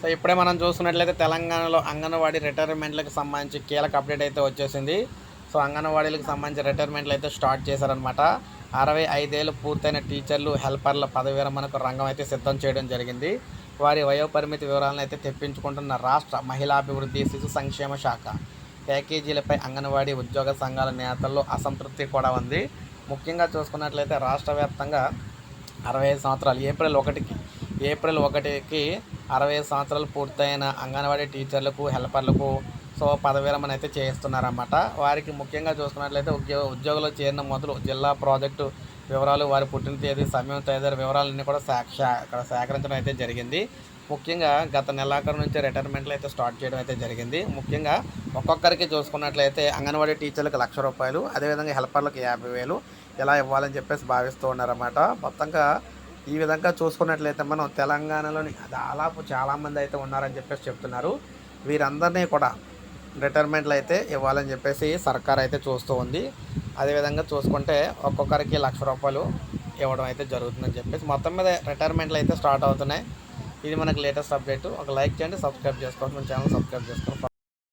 So ఇప్పుడే మనం చూసుకున్నట్లయితే తెలంగాణలో అంగన్వాడీ రిటైర్మెంట్లకు సంబంధించి కీలక అప్డేట్ అయితే వచ్చేసింది. సో అంగన్వాడీలకు సంబంధించి రిటైర్మెంట్లు అయితే స్టార్ట్ చేశారనమాట అరవై ఐదేళ్ళు పూర్తయిన టీచర్లు హెల్పర్ల పదవి విరమణకు రంగం అయితే సిద్ధం చేయడం జరిగింది. వారి వయోపరిమితి వివరాలను అయితే తెప్పించుకుంటున్న రాష్ట్ర మహిళాభివృద్ధి శిశు సంక్షేమ శాఖ ప్యాకేజీలపై అంగన్వాడీ ఉద్యోగ సంఘాల నేతల్లో అసంతృప్తి కూడా ఉంది. ముఖ్యంగా చూసుకున్నట్లయితే రాష్ట్ర వ్యాప్తంగా అరవై ఐదు సంవత్సరాలు ఏప్రిల్ ఒకటికి ఏప్రిల్ ఒకటికి అరవై సంవత్సరాలు పూర్తయిన అంగన్వాడీ టీచర్లకు హెల్పర్లకు సో పదవి అయితే చేయిస్తున్నారన్నమాట. వారికి ముఖ్యంగా చూసుకున్నట్లయితే ఉద్యోగ ఉద్యోగంలో చేరిన మొదలు జిల్లా ప్రాజెక్టు వివరాలు వారి పుట్టిన తేదీ సమయం తదితర వివరాలన్నీ కూడా సాక్ష ఇక్కడ సేకరించడం అయితే జరిగింది. ముఖ్యంగా గత నెలాఖరు నుంచి రిటైర్మెంట్లు అయితే స్టార్ట్ చేయడం అయితే జరిగింది. ముఖ్యంగా ఒక్కొక్కరికి చూసుకున్నట్లయితే అంగన్వాడీ టీచర్లకు లక్ష రూపాయలు అదేవిధంగా హెల్పర్లకు యాభై వేలు ఇలా ఇవ్వాలని చెప్పేసి భావిస్తూ ఉన్నారన్నమాట. మొత్తంగా ఈ విధంగా చూసుకున్నట్లయితే మనం తెలంగాణలోని దాదాపు చాలామంది అయితే ఉన్నారని చెప్పేసి చెప్తున్నారు. వీరందరినీ కూడా రిటైర్మెంట్లు అయితే ఇవ్వాలని చెప్పేసి సర్కార్ అయితే చూస్తూ ఉంది. అదేవిధంగా చూసుకుంటే ఒక్కొక్కరికి లక్ష రూపాయలు ఇవ్వడం అయితే జరుగుతుందని చెప్పేసి మొత్తం మీద రిటైర్మెంట్లు అయితే స్టార్ట్ అవుతున్నాయి. ఇది మనకి లేటెస్ట్ అప్డేట్ ఒక లైక్ చేయండి సబ్స్క్రైబ్ చేసుకోండి. మన ఛానల్ సబ్స్క్రైబ్ చేసుకోండి.